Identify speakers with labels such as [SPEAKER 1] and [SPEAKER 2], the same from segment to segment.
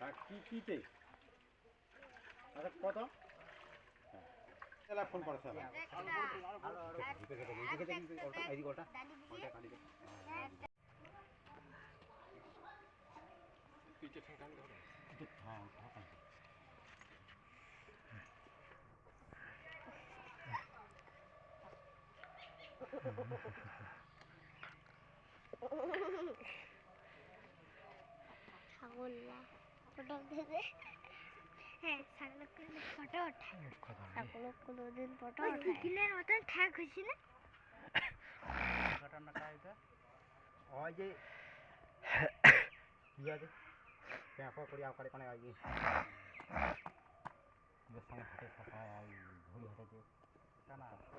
[SPEAKER 1] আর কি কিতে আরে কত ফোন করেছে
[SPEAKER 2] ছাগল্লা ফটো উঠেছে হ্যাঁ ফটো ওঠায়। কোনোদিন ফটো ওঠায়। মতন হয়েছে না
[SPEAKER 1] ওই যে কি আছে? করি আকারে কোনে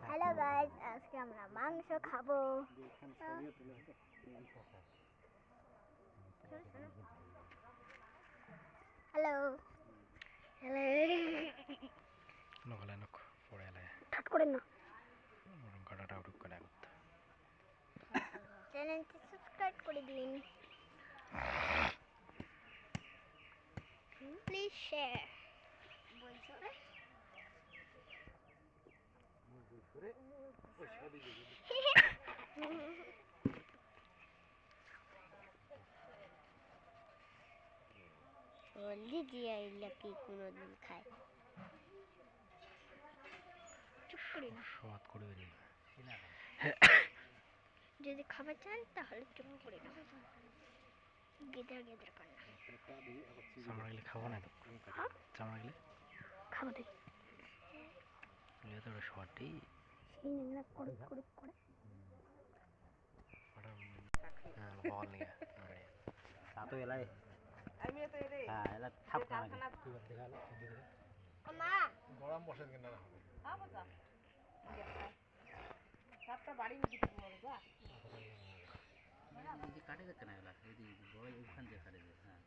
[SPEAKER 2] হ্যালো গাইস আজকে আমরা মাংস খাব। হ্যালো হ্যালো
[SPEAKER 3] নকলে নক পড়েলে
[SPEAKER 2] ঠাট করে না
[SPEAKER 3] মরম কাটাটা উঠুক করে করতে
[SPEAKER 2] চ্যানেলটি সাবস্ক্রাইব করে দিন প্লিজ শেয়ার জলদি দিয়ে আইলা কি কোনোদিন খায় চুপ করে না।
[SPEAKER 3] সবাদ করে বেরিয়ে
[SPEAKER 2] যদি খাবার চান তাহলে চুপ করে না। গেদার গেদার কর না।
[SPEAKER 3] চামড়া গেলে খাব না তো?
[SPEAKER 2] হ্যাঁ?
[SPEAKER 3] চামড়া গেলে?
[SPEAKER 2] খাব
[SPEAKER 3] তো
[SPEAKER 2] করে করে করে।
[SPEAKER 3] হ্যাঁ বল নিয়ে
[SPEAKER 1] তা তো এলাই। হ্যাঁ এলা থাপ কানা
[SPEAKER 2] মা!
[SPEAKER 3] গরম বসে কিনা
[SPEAKER 1] কাটে দেখতে না এলা এই দিয়ে কাটে হ্যাঁ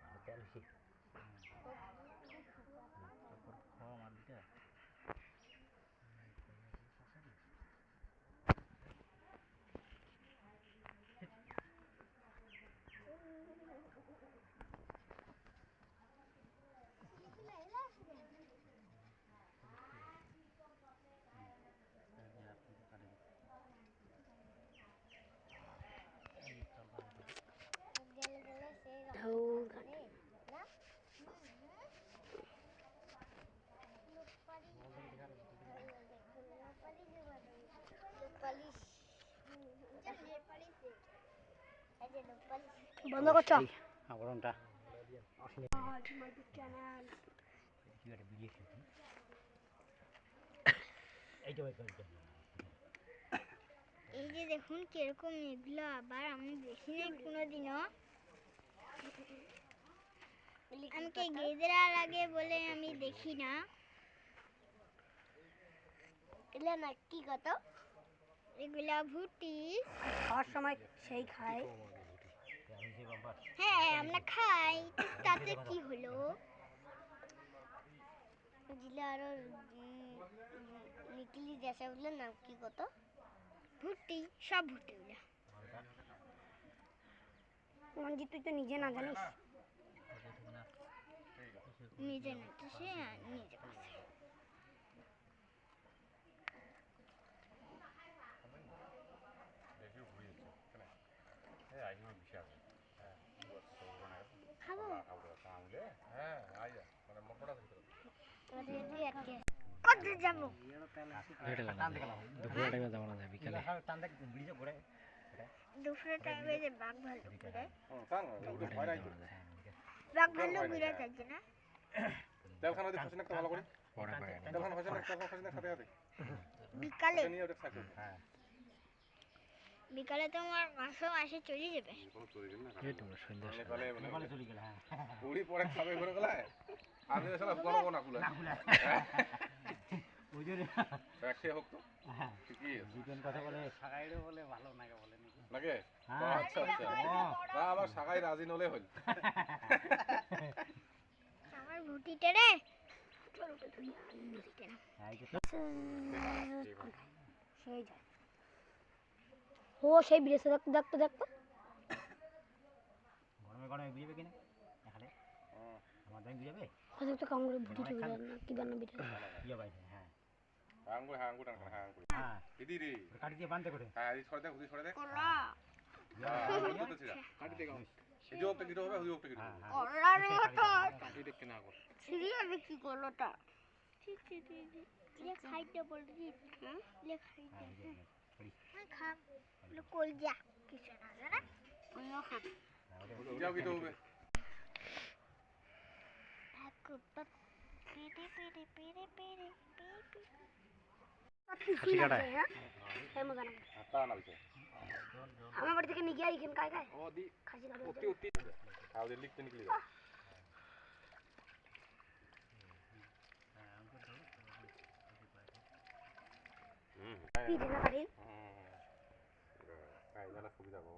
[SPEAKER 1] ভালো তেল বেশি তারপর খাওয়া মার দিতে
[SPEAKER 2] বন্ধ করছ?
[SPEAKER 1] আবরণটা এইটা
[SPEAKER 2] এই যে দেখুন কীরকম এগুলো আবার আমি দেখি নাই কোনোদিনও। আমাকে গেদরা লাগে বলে আমি দেখি না। এগুলো না কি কত? এগুলা ভুটি। খাওয়ার সময় সেই
[SPEAKER 1] বাবা
[SPEAKER 2] হ্যাঁ আমরা খাই। তাতে কি হলো? বুঝলে আরও লিটলি দেশাগুলোর নাম কি কত? ভুট্টি সব ভুট্টি গুলা মঞ্জি তুই তো নিজে না জানিস? নিজে না তো সে নিজে পাশে
[SPEAKER 3] টাইমে যাব না বিকালে
[SPEAKER 2] দুপুরে টাইমে যে বাঘ ভাল্লুক ঘুরে বাঘ ভাল্লুক ঘুরে না
[SPEAKER 4] দিয়ে ভালো করে সাথে সাথে
[SPEAKER 2] বিকালে
[SPEAKER 4] নিয়ে ওটা
[SPEAKER 1] হ্যাঁ
[SPEAKER 2] বিকালে তো আমার মাসে মাসে চলে যাবে।
[SPEAKER 3] এই তোমরা সন্ধ্যা
[SPEAKER 1] চলে গেল হ্যাঁ
[SPEAKER 4] পরে খাবে ঘুরে গেলায়? আমি এসে কোনো কোনা কুলা
[SPEAKER 1] ওই জন্য।
[SPEAKER 4] হোক তো।
[SPEAKER 1] হ্যাঁ।
[SPEAKER 4] ঠিকই আছে।
[SPEAKER 1] দুজন কথা বলে সাগাইরও বলে ভালো নাগে বলে নাকি?
[SPEAKER 4] নাকি?
[SPEAKER 1] হ্যাঁ।
[SPEAKER 4] আচ্ছা আচ্ছা। না শাখায় রাজি নলে
[SPEAKER 2] আমার ভুটিটা রে চল ওটা ধরি ভুটিটা না
[SPEAKER 1] এই যে। তো-
[SPEAKER 2] সেই যায় ও সেই বিদেশে দেখতে দেখতে দেখতে।
[SPEAKER 1] গরমে গরমে বুঝাবে কিনা? এখানে? আমার দামি বুঝাবে
[SPEAKER 2] হয়তো তো কামড়ে ভুটিটা বুঝার না কি জানো বিটা
[SPEAKER 1] ইয়ে বাইরে হ্যাঁ।
[SPEAKER 4] আঙ্গুর হ্যাঁ আঙ্গুর টানকা হ্যাঁ আঙ্গুর
[SPEAKER 1] হ্যাঁ।
[SPEAKER 4] দিদি রে।
[SPEAKER 1] কাটি দিয়ে বাঁধতে করে।
[SPEAKER 4] হ্যাঁ এই ছড়ে দে হুদি ছড়ে দে
[SPEAKER 2] কোলা
[SPEAKER 4] হ্যাঁ, আঙ্গুর তো এই যে ওটা গিটো হবে হুদি ওটা গিটো
[SPEAKER 1] হ্যাঁ
[SPEAKER 4] হবে
[SPEAKER 1] হ্যাঁ।
[SPEAKER 2] কোলার মতো
[SPEAKER 4] কাটি দেখতে না কর।
[SPEAKER 2] ছিড়ি কি করলোটা? ঠিক ঠিক খাইতে হ্যাঁ
[SPEAKER 1] হ্যাঁ, এই যে, ছড়ি।
[SPEAKER 2] হ্যাঁ খাম বলে কল যা কিছু না জানা অন্য খাম
[SPEAKER 1] হ্যাঁ, ওটা-
[SPEAKER 4] যাও গিটো হবে
[SPEAKER 2] পিড়ি পিড়ি পিড়ি পিড়ি পিড়ি
[SPEAKER 3] খাসি কাটা
[SPEAKER 2] এই মজা না
[SPEAKER 4] হাতা না বিছে
[SPEAKER 2] আমার বাড়ি থেকে নিয়ে গিয়ে এখানে কায় কায়
[SPEAKER 4] ও দি
[SPEAKER 2] খাসি কাটা
[SPEAKER 4] অতি অতি আর ওদের লিখতে নিকলি যা হুম
[SPEAKER 2] পিড়ি না কাটি
[SPEAKER 4] হ্যাঁ এটা সুবিধা গো
[SPEAKER 1] হ্যাঁ, এই যে ধরতো
[SPEAKER 4] এটা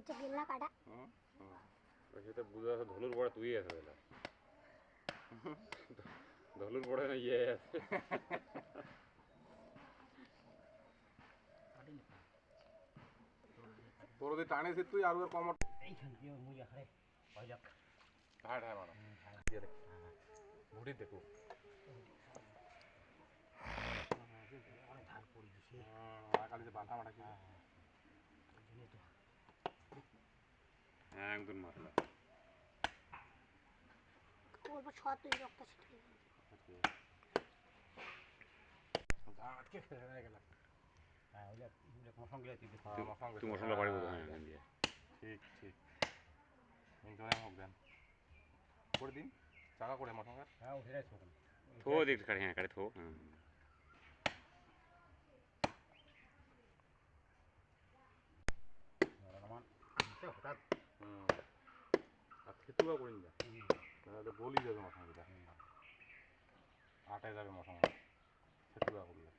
[SPEAKER 2] সেটা গিলা কাটা।
[SPEAKER 4] হুম হুম। সেটা বুঝা আছে ধলুর পরে তুই আছে বেলা ধলুর পরে না ইয়ে আছে। তোর যদি টানেছে তুই আর কম
[SPEAKER 1] এইখান দিয়ে মুজা খারে হয়ে যাক
[SPEAKER 4] ঢাড় ঢাড় মানো দিয়ে দেখ।
[SPEAKER 1] অনেক পড়ে গেছে।
[SPEAKER 4] কালি যে বাঁধা মাটা কি
[SPEAKER 1] এই জন্যই তো
[SPEAKER 4] হ্যাঁ একদম মারলা
[SPEAKER 2] অল্প ছয় তুই রক্ত ছিটিয়ে
[SPEAKER 4] আটকে ফেলে হয়ে গেল
[SPEAKER 1] হ্যাঁ ওই মশলা তুই
[SPEAKER 4] মশলা বাড়ি হ্যাঁ ঠিক ঠিক। ইনজয় হোক দেন। করে দিন চাকা করে মশলা
[SPEAKER 1] হ্যাঁ ও ফেরাইছো
[SPEAKER 5] থো দেখ কাড়ে হ্যাঁ কাড়ে থো।
[SPEAKER 1] হঠাৎ
[SPEAKER 4] খেতুয়া করে নিন তাহলে বলি যাবে মশলাটা আটায় যাবে মশলা খেতুয়া করলে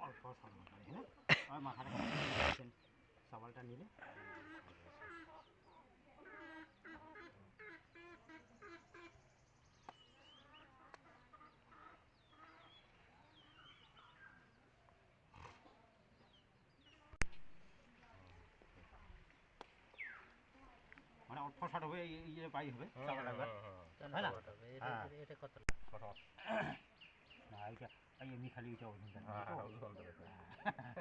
[SPEAKER 1] অল্প সাবান করে হ্যাঁ মাথাটা কাটছেন সাবালটা নিলে। মানে অল্প শট হবে এই এই যে পাই হবে সাবালটা একবার। তাই না হ্যাঁ। না এইটা এই এমনি খালি ওইটা ওজন
[SPEAKER 4] হ্যাঁ হ্যাঁ